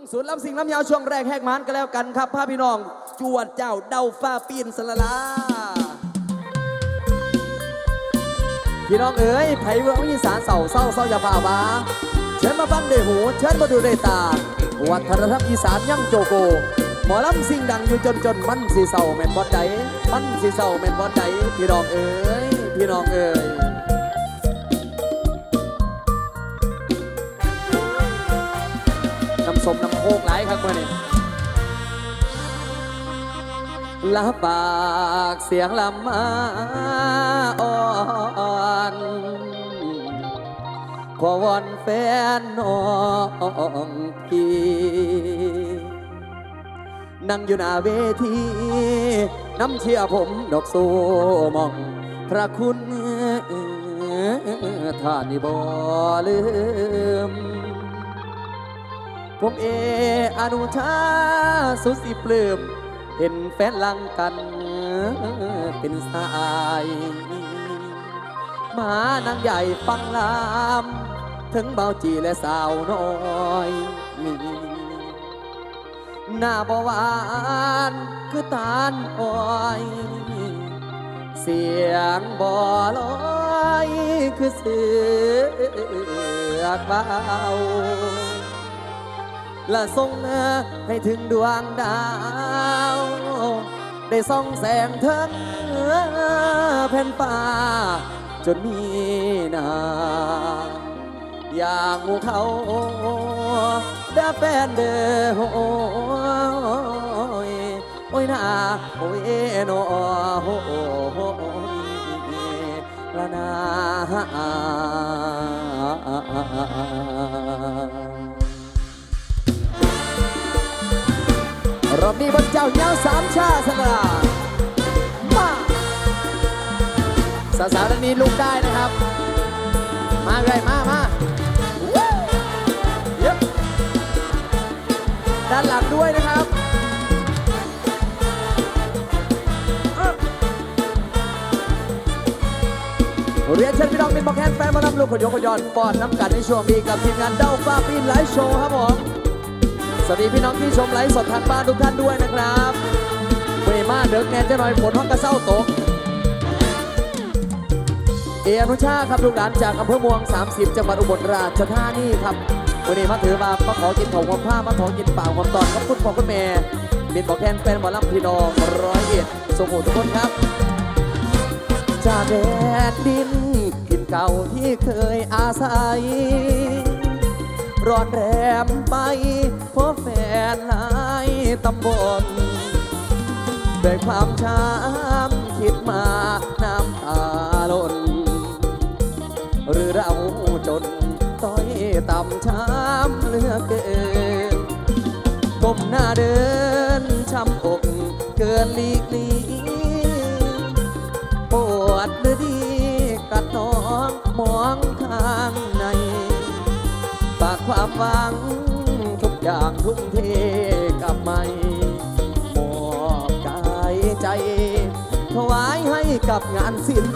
งศูนย์ลำสิงลำยาวช่วงแรกแหกมันกันแล้วกันครับพาพี่น้อง จวดเจ้าเดาฟ้าปีนสละลาพี่น้องเอ๋ยไผ่เมืองอีสานเศร้าเศร้าเศร้าอย่าฝ่าบาเชิญมาฟังด้วยหูเชิญมาดูด้วยตาวัฒนธรรมอีสานยังโจโกหมอลำสิ่งดังอยู่จนจนมันสีเศร้าแม่นบอดใดมันสีเศร้าแม่นบอดใดพี่น้องเอ๋ยพี่น้องเอ๋ย โคกหลายครับเมื่อนี้ลับปากเสียงลำมาอ่อนขอวอนแฟนน้องพี่นั่งอยู่หน้าเวทีน้ำเชียผมดอกโซมอง พระคุณท่านนี่บ่ลืม ผมเออนุชาสุดสิปลื้มเห็นแฟนลังกันเป็นสายหมานางใหญ่ฟังลาม ถึงเบาจีและสาวน้อยมีหน้าบหวานคือตาลอ้อย เสียงบ่ลอยคือเสือกเบา และส่งให้ถึงดวงดาว ได้ส่องแสงเทิงแผ่นฟ้าจนมีนาอย่างเขาดาแฟนเด้อโอ้ยโอ้ยนาโอ้ยโนโอ้ยละนา รอบนี้บนเจ้าเงาสามชาสละมาสาวๆด้านนี้ลุกได้นะครับ มาเลยมามาเย็บด้านหลังด้วยนะครับเรียนเชิญพี่น้องเป็นบอกแคนแฟนมาลำลูกขยกขยอนปอดน้ำกันในช่วงนี้กับทีมงานเด้าฟ้าปีนไลฟ์โชว์ครับผม วัสดีพี่น้องที่ชมไลฟ์สดทางบ้านทุกท่านด้วยนะครับเวมาเดิกแนนจะหน่อยฝนห้องกระเซ้าตก เออนุชาครับลูกหลานจากอำเภอเม่วง30 จังหวัดอุบลราชธานีครับวันนี้มาถือมามาขอกินของความผ้ามาขอกินเปล่าความตอนกับคุณพ่อคุณแม่เป็นบอกแทนแฟนหมอลำพี่น้องร้อยเอ็ดสมุทรทุกคนครับ จากแดนดินถิ่นเก่าที่เคยอาศัย รอนแรมไปเพราะแฟนหลายตำบลด้วยความช้ำคิดมาน้ำตาล้นหรือเราจนต้อยต่ำช้ำเหลือเกินก้มหน้าเดินช้ำอกเกินลีัง ทุกอย่างทุ่มเทกับไม่มอบกายใจ ถวายให้กับงานศิลป์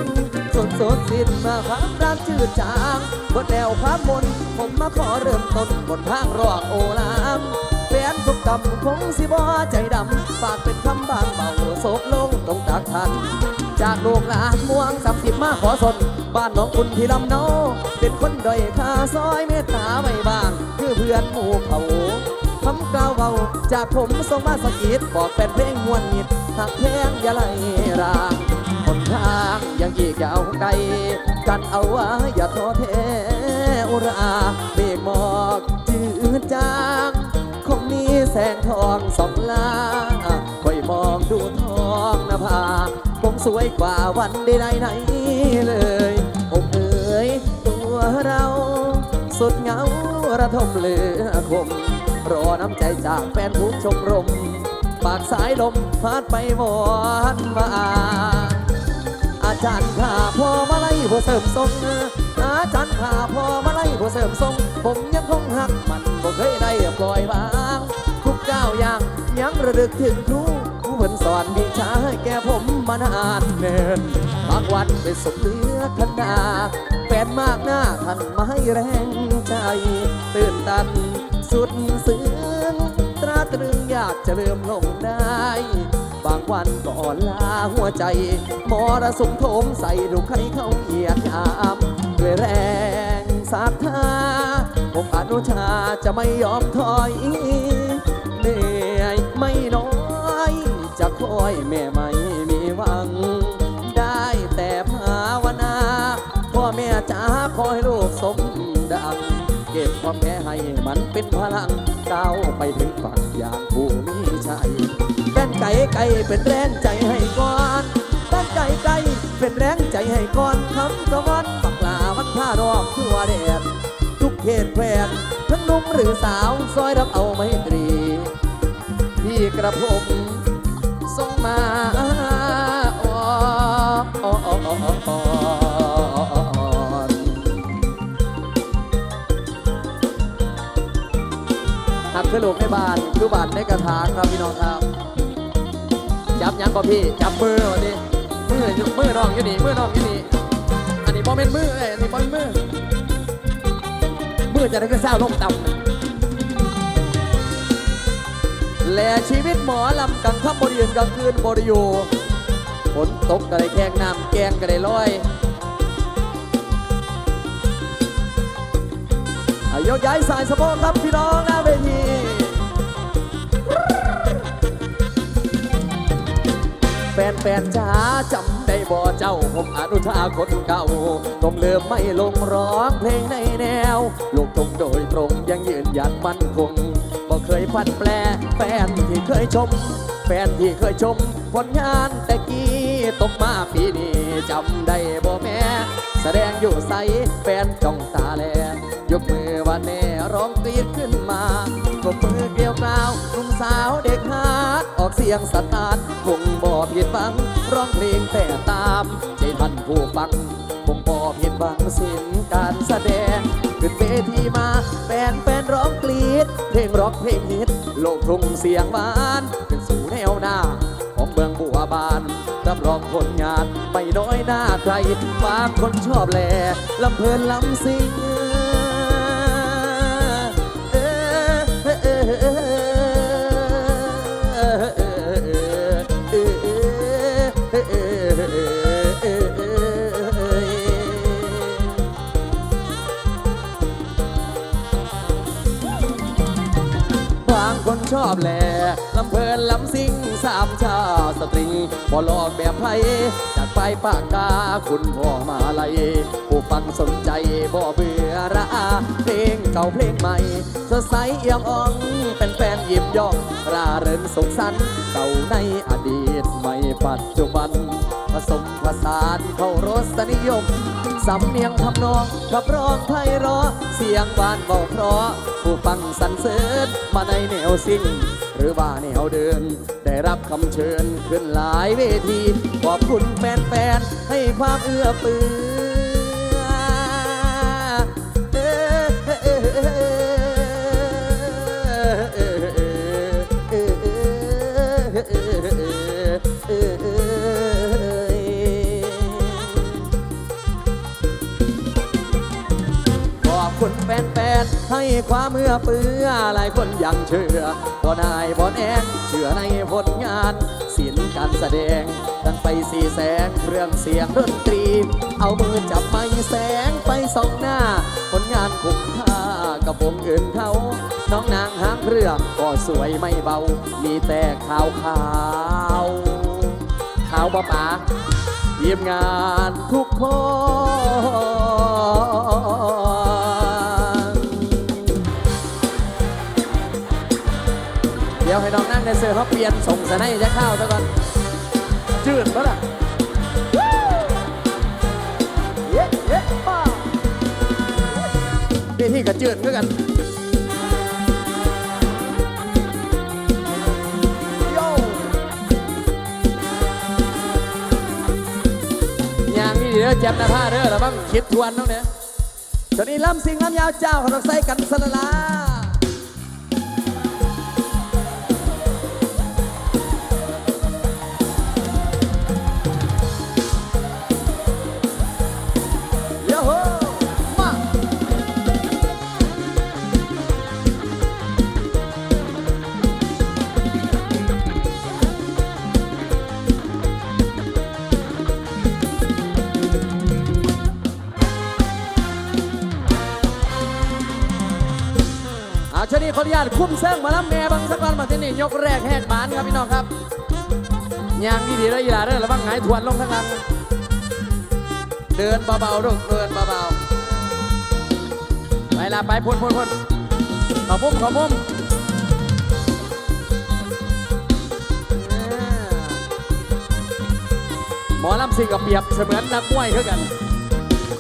สดสดสิ้นมาความรักจืดจางบทแนวความมนผมมาขอเริ่มต้นบนทางรอกโอลามแฟนทุกกำคงสิบ่ใจดำฝากเป็นคำบางเบาโศกลงตรงตักทัน จากลูกหลานม่วงสามสิบมาขอสน บ้านน้องคุณที่ลำเนา เป็นคนด้อยค่าซอยเมตตาไว้บ้าง คือเพื่อนหมู่เขาคำกล่าวเบาจากผมส่งมาสะกิดบอกเป็นเพลงมวนมิดหักแพงอย่าไหลรางหนทางยังอีกยาวไกล กันเอาไว้อย่าท้อแท้อุราเมฆหมอกจืดจางคงมีแสงทองสองลาคอยมองดูทองนภาคงสวยกว่าวันใดๆไหนเลย เรา สุดเหงาระทมเหลือคม รอน้ำใจจากแฟนผู้ชมรม ปากสายลมพัดไปหวานมาอาจารย์ข้าพอมาไล่ผู้เสริมทรงอาจารย์ข้าพอมาไล่ผู้เสริมทรง ผมยังคงหักมันบ่เคยได้ปล่อยวางทุกก้าวอย่างยังระลึกถึงครูผู้เพิ่นสอนวิชาให้แก่ผมมานานเนินบางวันไปสบเลือขนา มากหน้าท่านมาให้แรงใจ ตื่นตันสุดซึ้งอยากจะลืมลงได้ บางวันก็อ่อนล้าหัวใจมรสุมโถมใส่ถูกใครเข้าเหยียดหยามด้วยแรงศรัทธาผมอนุชาจะไม่ยอมถอยเหนื่อยไม่น้อย จะคอยแม่ไม่มี จ๋าคอยลูกสมดัง เก็บความแพ้ให้มันเป็นพลังก้าวไปถึงฝั่งอย่างผู้มีชัยแป้นไก่ไก่เป็นแรงใจให้ก่อนแป้นไก่ไก่เป็นแรงใจให้ก่อนคำตะวันปักลามันท่ารอบทั่วแดนทุกเขตแควนทั้งหนุ่มหรือสาวซอยรับเอาไม่ตรี ที่กระผมส่งมา หักกระโหลกในบานคือบานในกระถางครับพี่น้องครับ จับยังป่ะพี่ จับมือวันนี้มืออยู่มือน้องอยู่นี่มือน้องอยู่นี่อันนี้บอเป็นมือเอ้ยอันนี้บอเป็นมือมือจะได้ก็เศร้าลงต่ำและชีวิตหมอลำกลางค่ำบริยืนกลางคืนบริยูฝนตกก็ได้แข่งน้ำแกงก็ได้ลอย ยกย้ายสายสะโพกครับพี่น้องหน้าเวทีแฟนแฟนๆจ๋าจำได้บ่เจ้าผมอนุชาคนเก่าผมเลิมไม่ลงร้องเพลงในแนว ลูกตรงโดยตรงยังยืนหยัดมั่นคงบ่เคยพันแปลแฟนที่เคยชม แฟนที่เคยชมผลงานแต่กี้ตกมาปีนี้จำได้บ่แม่ แสดงอยู่ใสแฟนจ้องตาแลยกมือว่าแน่ร้องกรีดขึ้นมาปรบมือเกลียวกราวหนุ่มสาวเด็กฮาร์ดออกเสียงสตาร์ทคงบ่ผิดบัง ร้องเพลงแต่ตามใจท่านผู้ฟังคงบ่ผิดบังสิ้นการแสดงขึ้นเวทีมาแฟนแฟนร้องกรีดเพลงร็อกเพลงฮิตโลกทุ่งเสียงหวานเป็นสู่แนวหน้าของเมืองบัวบาน รับรองผลงานไม่น้อยหน้าใครบางคนชอบแหล่ลำเพลินลำซิงบางคนชอบแหล่ลำเพลินลำซิง ชาสตริงบ่หลอกแบบไพจากไปปากกาคุณพ่อมาลัยผู้ฟังสนใจบ่เบื่อระอาเพลงเก่าเพลงใหม่สดใสเอี่ยมอ่องเป็นแฟนยิ้มย่องราเริงสุขสันเก่าในอดีตไม่ปัจจุบัน ผสมผสานเข้ารสนิยมสำเนียงทำนองขับร้องไพเราะเสียงหวานเบาเพราะผู้ฟังสรรเสริญ มาในแนวซิ่งหรือว่าแนวเดิน ได้รับคำเชิญขึ้นหลายเวที ขอบคุณแฟนๆให้ความเอื้อเฟื้อ น ให้ความเมื่อเปื้อหลายคนยังเชื่อบอนายบอนแอนเชื่อในผลงานศิลป์การแสดงตั้งไปสีแสงเครื่องเสียงดนตรี เอามือจับไม้แสงไปสองหน้า ผลงานคุ้มค่ากับวงอื่นเขาน้องนางหางเครื่องก็สวยไม่เบา มีแต่ขาวขาวขาวบ่ป๋าทีมงานทุกคน ดี๋ยวให้น้องนั่งในเสือเขาเปลี่ยนส่งสนให้จะเข้าวซะก่อนจืดปะล่ะเย้เย้ป้าเดี๋ยวที่กับจืดด้วยกันโยอย่างนี้เด้อแจมหนาผ้าเด้อแล้วบ้างคิดทวนน้องเนี่ยตอนนี้ลำสิงลำยาวเจ้าขนมใส่กันสละลา ขออนุญาตคุ้มเซิงมาแล้วแม่บังสักวันมาที่นี่ยกแรกแหกบานครับพี่น้องครับยางดีๆแล้วอย่าเด้อระวังหงายทวนลงทั้งนั้นเดินเบาๆลูกเดินเบาๆไปละไปพ่นพ่นพ่นขอมุมขอมุมอ่าหมอลำสิงกับเปียบเสมือนนักมวยเท่ากัน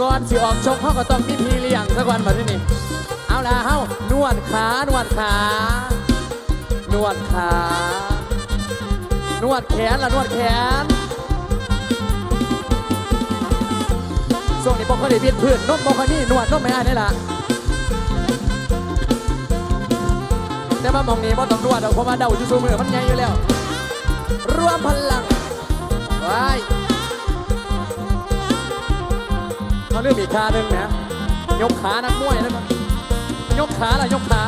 ก่อนสิออกชกเขาก็ต้องมีพีเลี้ยงสักวันแบบนี้นี่ ละเฮ้านวดขานวดขานวดขานวดแขนละนวดแขนช่วงนี้บอกเขาได้เบียดพื้นนมบอกเขานี่นวดนมไม่ได้นี่ล่ะแต่ว่ามองนี้บ่ต้องนวดหรอกเพราะว่าเดาอยู่ซูมือมันใหญ่อยู่แล้วรวมพลังไว้เขาเรื่องอีกขาหนึ่งนะยกขานักมวยนะมัน ยกขาล่ะยกขา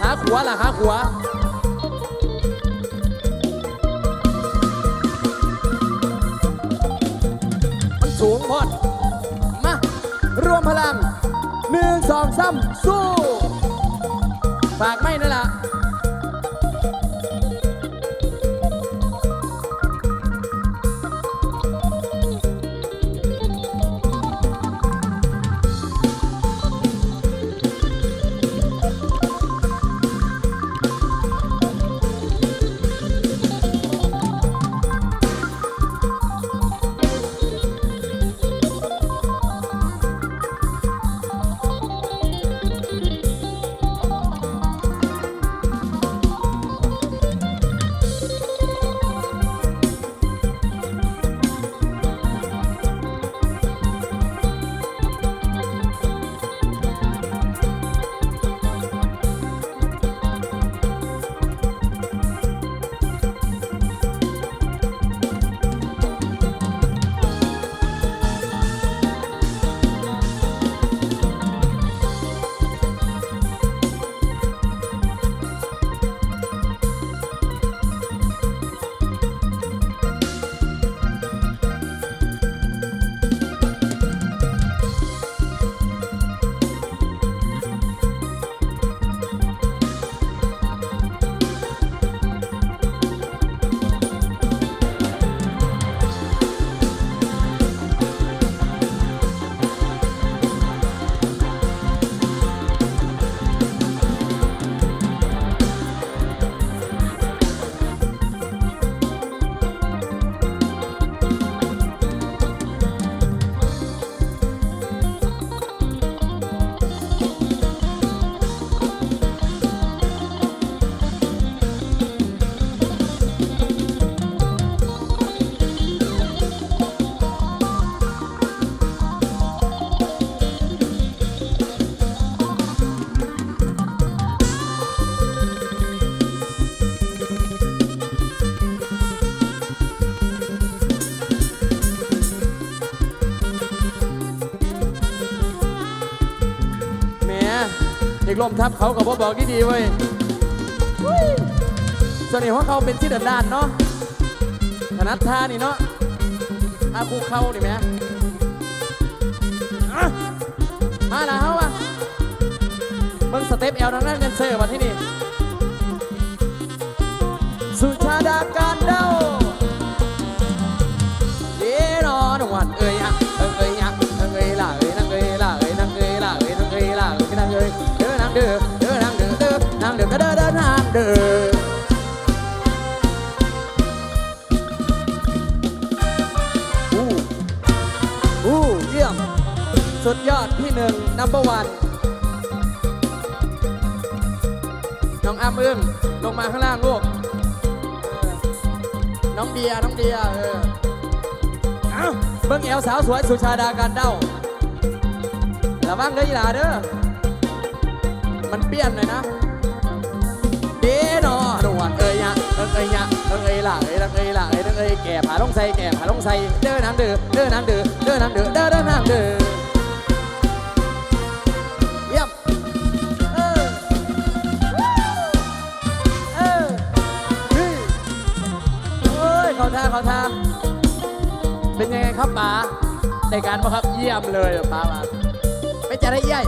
หาขวาล่ะหาขวามันสูงพอดมารวมพลังหนึ่งสองสามสู้ ฝากไม่นั่นล่ะ ลมทับเขากับพ่อบอกดีเว้ยอุ้ยส่วนนี้ว่าเขาเป็นที่เดินด้านเนาะถนัดท่านี่เนาะอาคูเข้าดิแหม่อะมาแล้วเฮาอะเบิ่งสเต็ปเอลทางนั้นกันเซอร์มาที่นี่ เด้อนั่งเด้อเด้อนั่งเด้อเด้อนั่งเด้อเด้อเด้อดนั่งเด้ออู้อู้เยี่ยม สุดยอดที่หนึ่งนัมเบอร์วันน้องอ้ำอึ้งลงมาข้างล่างลูกน้องเดียน้องเดียเออเอ้าเบิ่งแอวสาวสวยสุชาดาการเด้าระวังเด้ออีหลาเด้อ มันเปี้ยนหน่อยนะ เด้นอหนวดเอ้ยยะเอ้ยเอ้ยยะเอ้ยเอ้ยล่ะเอ้ยเอ้ยล่ะเอ้ยเอ้ยแก่ผาลงใส่แก่ผาลงใส่เด้อนางเด้อเด้อนางเด้อเด้อนางเด้อเด้อเด้อนางเด้อเยี่ยมเออเออเฮ้ยโอ้ยเขาท่าเขาท่าเป็นยังไงครับป๋าในการปะครับเยี่ยมเลยป๋ามาเป็นจะได้เยัย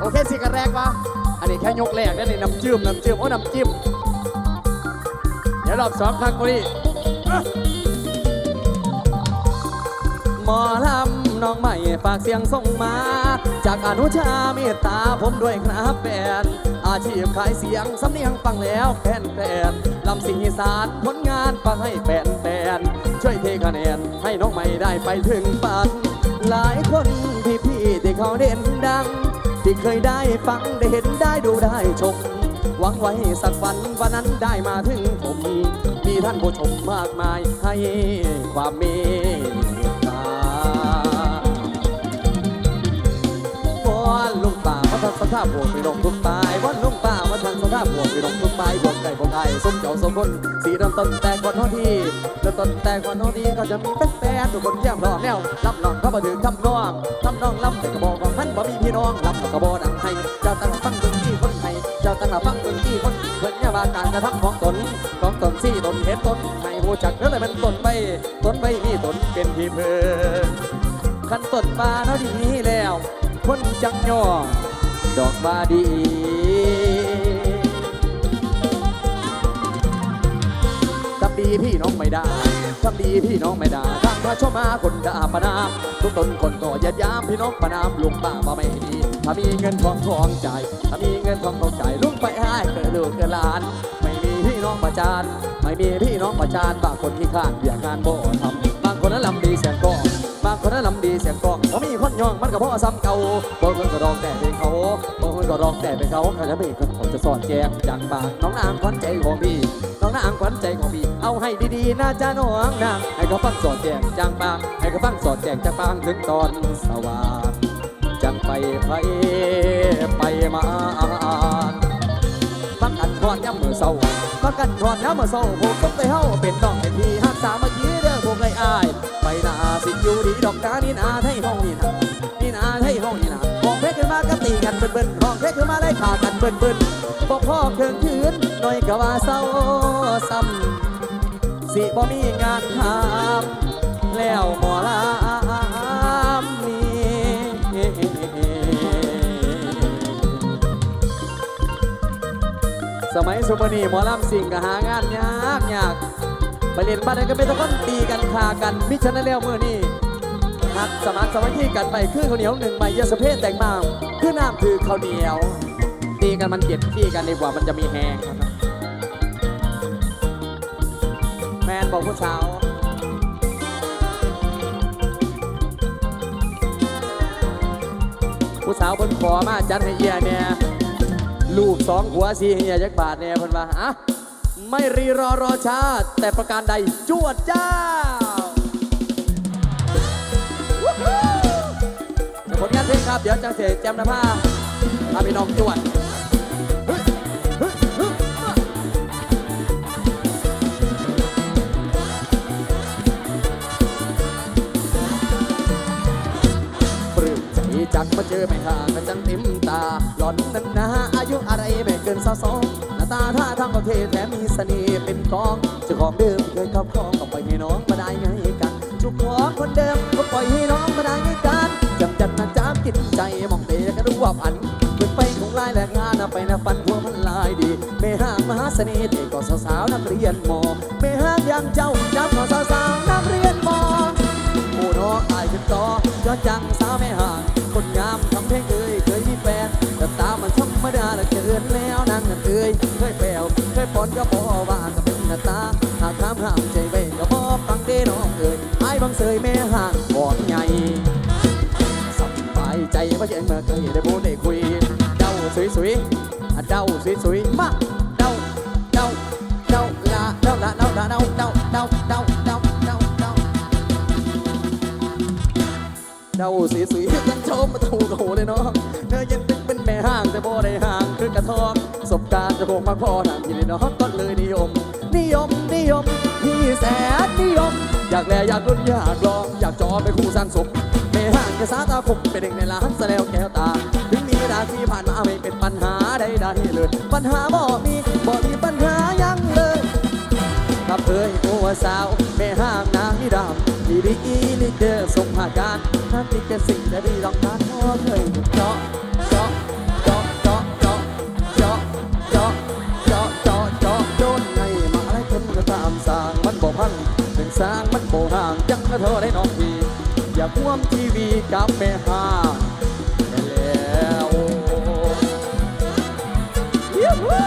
โอเคสิกันแรกวะ นนี้แค่ยกแรกนั่นนี่น้ำจิ้มน้ำจิ้มโอ้น้ำจิ้มเดี๋ยวรอบสองครั้งกูนี่หมอลำน้องใหม่ฝากเสียงส่งมา จากอนุชาเมตตาผมด้วยครับแฟนอาชีพขายเสียงสำเนียงฟังแล้วแฟนแฟนลำสิงอีสานผลงานฟังให้แฟนแฟนช่วยเทคะแนนให้น้องใหม่ได้ไปถึงฝันหลายคนที่พี่ที่เขาเด่นดัง ที่เคยได้ฟังได้เห็นได้ดูได้ชม หวังไว้สักวันวันนั้นได้มาถึงผม มีท่านผู้ชมมากมายให้ความเมตตาวอนลุงป่ามาทางสภาพบวกไปลงทุกตายวอนลุงป่ามาทางสภาพบวกไปลงทุกตายบวกไก่บวกไก่สมเจ้าสมคนสีเริ่มต้นแต่ก่อนท่าที่เริ่มต้นแต่ก่อนท่าที่ก็จะมีแฟนๆทุกคนเยี่ยมรอแนวรับน้องเข้ามาถึงคำนองคำนองลำแต่กระบ ห็นตนไม่หูจักเรื่องอะไรมันต้นไปต้นไปมีตนเป็นที่เพิ่นขันต้นมาเนาะดีแล้ว คนจังย่อดอกบาดีทำดีพี่น้องไม่ได้ทำดีพี่น้องไม่ได้ทางพระชมาคนด่าประนามทุกตนคนก็ยัดยามพี่น้องประนามลุงป้าบ่ไม่ดีถ้ามีเงินทองทองใจถ้ามีเงินทองทองใจลุงไปให้เกิดลูกเกิดหลาน น้องประจานไม่มีพี่น้องประจานบางคนที่ข้านอยากงานบ่ทำบางคนนั้นลำดีเสียงกองบางคนนั้นลำดีเสียงกองพอมีคนย่องมันก็เพราะซ้ำเก่าบางคนก็ร้องแต่เป็นเขาบางคนก็ร้องแต่เป็นเขาเขาจะไม่คนเขาจะสอนแจงจากปากน้องนางขวัญใจของพี่น้องนางขวัญใจของพี่เอาให้ดีๆนะจ้าน้องนางให้เขาฟังสอดแจงจางปางให้เขาฟังสอดแจงจางปางถึงตอนสว่างจังไปไปไปมาฟังกันทอนย้ำมือเศร้า ฟังกันทอนย้ำเมื่อเศร้าผมต้องไปเฮาเป็นน้องให้พี่ฮักสามัคคีเด้อพวกไอ้อายไปนาสิอยู่ดีดอกกานี่นาให้ห้องนี่นานี่นาให้ห้องนี่นาห้องเพชรขึ้นมาก็ตีกันเบิ่นๆห้องเพชรขึ้นมาไล่ขากันเบิ่นๆบอกพ่อเครื่องคืนหน่อยก็ว่าเศร้าซ้ำสิบ่มีงานทำแล้วหมอลำ มัยสมนีหมอลำสิ่งก็หางานยากยากไปเรียนบ้านนั้นก็ไม่ต้องคนตีกันคากันมิฉะนั้นแล้วเมื่อนี้หักสมานสมัคคีกันไปคือข้าวเหนียวหนึ่งใบยาสเพศแตกมาคือน้ำคือข้าวเหนียว ตีกันมันเจ็ดที่กันดีกว่ามันจะมีแหงครับแมนบอกผู้สาวผู้สาวเพิ่นขอมาจัดให้เอียเนี่ย ลูกสองหัวสีให้เฮียยักบาทเนี่ยพันว่าอะไม่รีรอรอช้าแต่ประการใดจวดจ้าผลงานเพลงครับ เดี๋ยวจังเสแจมนภาพาพี่น้องจวด มาเจอไม่ห่างกันจังต็มตา หล่อนนั้นนะอายุอะไรไม่เกินสาวสองหน้าตาท่าทางประเทศแถมมีเสน่ห์เป็นกองเจ้าของเดิมเคยครอบครองก็ปล่อยให้น้องมาได้ไงกันจุกของคนเดิมก็ปล่อยให้น้องมาได้ไงกันจำจัดนะจ้ากินใจมองเตะก็รู้ว่าอันเปิดไปคงลายแหลกงานนะไปนะฟันหัวมันลายดีแม่ห้างมหาเสน่ห์เด็กก็สาวๆนักเรียนมอแม่ห้างอยังเจ้าจับก็สาวๆนักเรียนมอผู้น้องอายขึ้นต่อยอดจังสาวแม่ นางนั้นเอ่ยเคยแปลวเคยปนก็พอว่าก็เป็นหน้าตาหากถามห้ามใจไว้ก็บอฟังเด้น้องเอ่ยไอ้ายบังเสยแม่ห่างกอนใหญ่สบายใจว่าจะมาเคยได้พูดได้คุยเดาสวยๆอะเดาสวยๆมาเดาเดาเดาละเดาละเดาละเดาเดาเดาเดาเดาเดาเดาเดาสีสีกันชมมาถูกโหเลยเนาะเธอยังเป็นเป็นแม่ห้างแต่บ่ได้ห่างคือกระทอง สบการณ์จะคงมาพอทางที่นี่เนาะก็เลยนิยม นิยมนิยมพี่แสนนิยม อยากแลอยากรุ่นอยากลองอยากจอไปคู่สร้างสมแม่ห้างจะสาตาคมเป็นเด็กในร้านแสดงแก้วตา ถึงมีเวลาที่ผ่านมาไม่เป็นปัญหาใดๆเลย ปัญหาบ่มีบ่มีปัญหายังเลยครับเอ้ยโอ้สาวแม่ห้างนางนิรามที่ดีอีลิเดอร์ส่งหาการถ้าติดกับสิ่งที่ต้องการพอเคยเจาะ สร้างมันโบห่างยังก็เธอได้น้องพี่อย่าพ่วงทีวีกับแม่ห้าแล้วยูฮู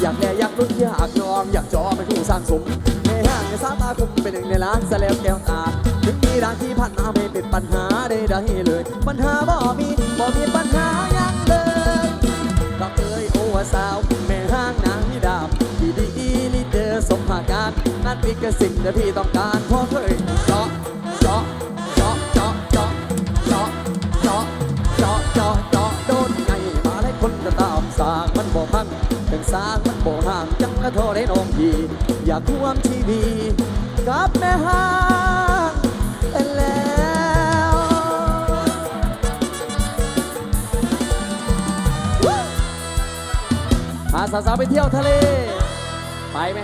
อยากแก่อยากรุ่นอยากยอมอยากจอเป็นผู้สร้างสมในห้างในสาตาคมเป็นหนึ่งในล้านสแล้วแก้วตาถึงมีร้านที่ผ่านมาไม่เป็นปัญหาใดๆเลย ปัญหาบ่มีบ่มีปัญหายังเลยก็เอ้ยโอ้สาว แม่ห้างนางนิดาบดีดีอีลีเดอร์สมหาการนั่นเป็นแค่สิ่งที่พี่ต้องการเพราะเคยเจาะเจาะเจาะเจาะเจาะเจาะเจาะเจาะเจาะเจาะโดนไงมาให้คนก็ตามสางมันบ่พังถึงสางมันบ่ห่างจังกระโทษได้น้องพี่อยาท่วมทีวีกับแม่ห้างเป็นแล้ว สาวๆไปเที่ยวทะเล ไปไหม